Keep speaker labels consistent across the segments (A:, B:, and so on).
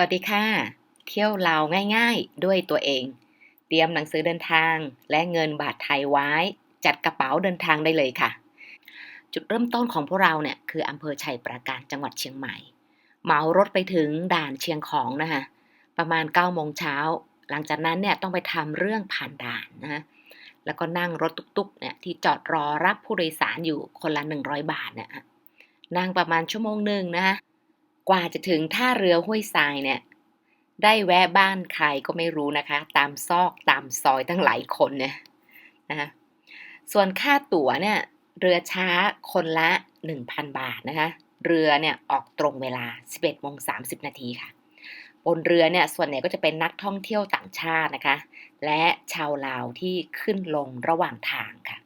A: วัสดีค่ะ เที่ยวลาวง่ายๆ ด้วยตัวเอง เตรียมหนังสือเดินทางและเงินบาทไทยไว้ จัดกระเป๋าเดินทางได้เลยค่ะ จุดเริ่มต้นของพวกเราเนี่ยคืออำเภอชัยปราการจังหวัดเชียงใหม่เหมารถไปถึงด่านเชียงของนะคะประมาณ9โมงเช้า หลังจากนั้นเนี่ยต้องไปทำเรื่องผ่านด่านนะะแล้วก็นั่งรถตุกๆเนี่ยที่จอดรอรับผู้โดยสารอยู่คนละ 100 บาทเนี่ยนั่งประมาณชั่วโมงหนึ่งนะคะ กว่าจะถึงท่าเรือห้วยทรายเนี่ย ได้แวะบ้านใครก็ไม่รู้นะคะ ตามซอกตามซอยตั้งหลายคนเนี่ยนะคะส่วนค่าตั๋วเนี่ย เรือช้าคนละ 1,000 บาทนะคะ เรือเนี่ยออกตรงเวลา 11โมง30 นาทีค่ะ บนเรือเนี่ยส่วนใหญ่ก็จะเป็นนักท่องเที่ยวต่างชาตินะคะ และชาวลาวที่ขึ้นลงระหว่างทางค่ะ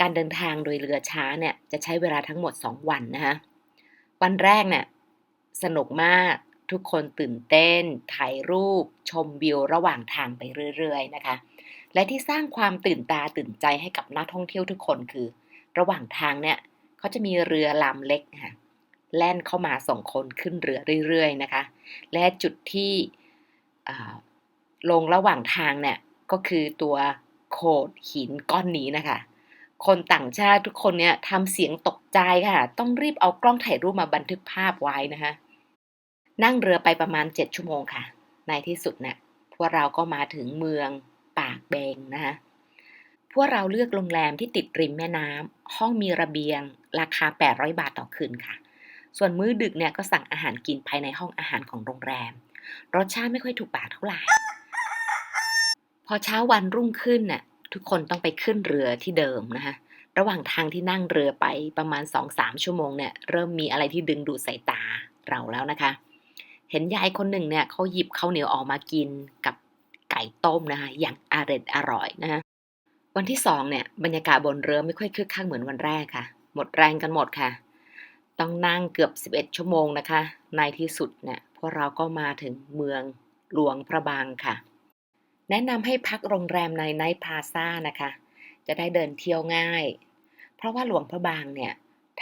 A: การเดินทางโดยเรือช้าเนี่ยจะใช้เวลาทั้งหมด 2 วันนะคะวันแรกเนี่ย สนุกมาก ทุกคนตื่นเต้น ถ่ายรูป ชมวิวระหว่างทางไปเรื่อยๆนะคะ และที่สร้างความตื่นตาตื่นใจให้กับนักท่องเที่ยวทุกคนคือ ระหว่างทางเนี่ยเขาจะมีเรือลำเล็กค่ะแล่นเข้ามาส่งคนขึ้นเรือเรื่อยๆนะคะ และจุดที่ลงระหว่างทางเนี่ยก็คือตัวโขดหินก้อนนี้นะคะ คนต่างชาติทุกคนเนี่ยทำเสียงตกใจค่ะ ต้องรีบเอากล้องถ่ายรูปมาบันทึกภาพไว้นะคะ นั่งเรือไปประมาณ 7 ชั่วโมงค่ะ ในที่สุดเนะี่ยพวกเราก็มาถึงเมืองปากเบงนะคะพวกเราเลือกโรงแรมที่ติดริมแม่น้ำห้องมีระเบียง ราคา 800 บาทต่อคืนค่ะ ส่วนมื้อดึกเนี่ยก็สั่งอาหารกินภายในห้องอาหารของโรงแรม รสชาติไม่ค่อยถูกปากเท่าไหร่ พอเช้าวันรุ่งขึ้นน่ะทุกคนต้องไปขึ้นเรือที่เดิมนะคะระหว่างทางที่นั่งเรือไปประมาณ 2-3 ชั่วโมงเนี่ยเริ่มมีอะไรที่ดึงดูดสายตาเราแล้วนะคะ เห็นยายคนหนึ่งเนี่ยเขาหยิบข้าวเหนียวออกมากินกับไก่ต้มนะคะอย่างอร่อยอร่อยนะคะวันที่สองเนี่ยบรรยากาศบนเรือไม่ค่อยคึกคักเหมือนวันแรกค่ะ หมดแรงกันหมดค่ะ ต้องนั่งเกือบ 11 ชั่วโมงนะคะ ในที่สุดเนี่ยพวกเราก็มาถึงเมืองหลวงพระบางค่ะ แนะนำให้พักโรงแรมในไนท์พลาซ่านะคะ จะได้เดินเที่ยวง่าย เพราะว่าหลวงพระบางเนี่ย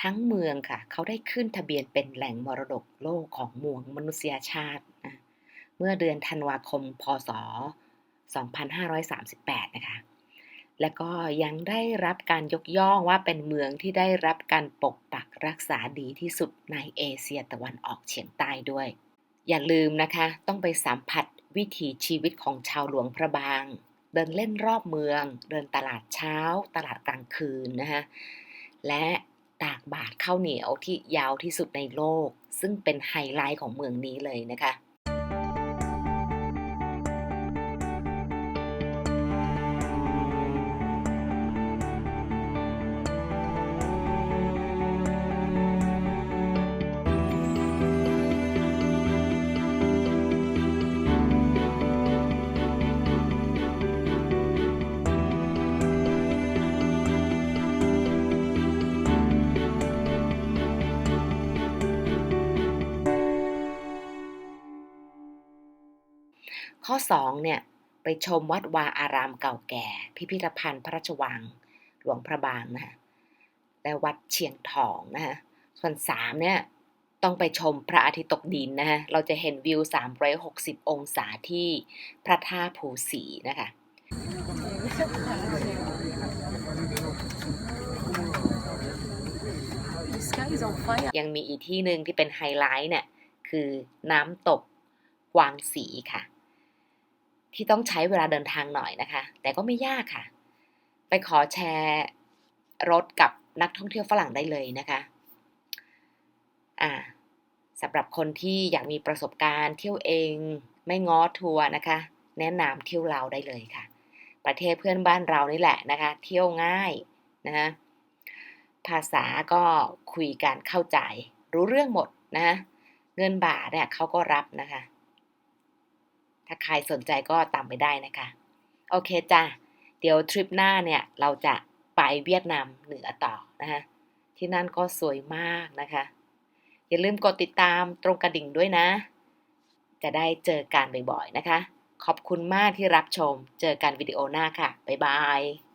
A: ทั้งเมืองค่ะ เขาได้ขึ้นทะเบียนเป็นแหล่งมรดกโลกของมวงมนุษยชาตินะเมื่อเดือนธันวาคม พศ 2538 นะคะ และก็ยังได้รับการยกย่องว่าเป็นเมืองที่ได้รับการปกปักรักษาดีที่สุดในเอเชียตะวันออกเฉียงใต้ด้วย อย่าลืมนะคะ ต้องไปสัมผัสวิถีชีวิตของชาวหลวงพระบาง เดินเล่นรอบเมือง เดินตลาดเช้า ตลาดกลางคืนนะคะและ ตากบาทข้าวเหนียวที่ยาวที่สุดในโลก ซึ่งเป็นไฮไลท์ของเมืองนี้เลยนะคะ ข้อ2เนี่ยไปชมวัดวาอารามเก่าแก่ พิพิธภัณฑ์พระราชวัง หลวงพระบางนะคะและวัดเชียงทองนะคะส่วน3เนี่ยต้องไปชมพระอาทิตย์ตกดินนะคะเราจะเห็นวิว 360 องศาที่พระท่าภูสีนะคะยังมีอีกที่หนึ่งที่เป็นไฮไลท์เนี่ยคือน้ำตกกวางสีค่ะ ที่ต้องใช้เวลาเดินทางหน่อยนะคะ แต่ก็ไม่ยากค่ะ ไปขอแชร์รถกับนักท่องเที่ยวฝรั่งได้เลยนะคะ อ่าสำหรับคนที่อยากมีประสบการณ์เที่ยวเองไม่ง้อทัวร์นะคะ แนะนำเที่ยวเราได้เลยค่ะ ประเทศเพื่อนบ้านเรานี่แหละนะคะ เที่ยวง่ายนะคะภาษาก็คุยกันเข้าใจ รู้เรื่องหมดนะ เงินบาทเนี่ยเขาก็รับนะคะ ถ้าใครสนใจก็ตามไปได้นะคะ โอเคจ้ะ เดี๋ยวทริปหน้าเนี่ยเราจะไปเวียดนามเหนือต่อนะคะที่นั่นก็สวยมากนะคะ อย่าลืมกดติดตามตรงกระดิ่งด้วยนะ จะได้เจอกันบ่อยๆนะคะ ขอบคุณมากที่รับชม เจอกันวิดีโอหน้าค่ะ บ๊ายบาย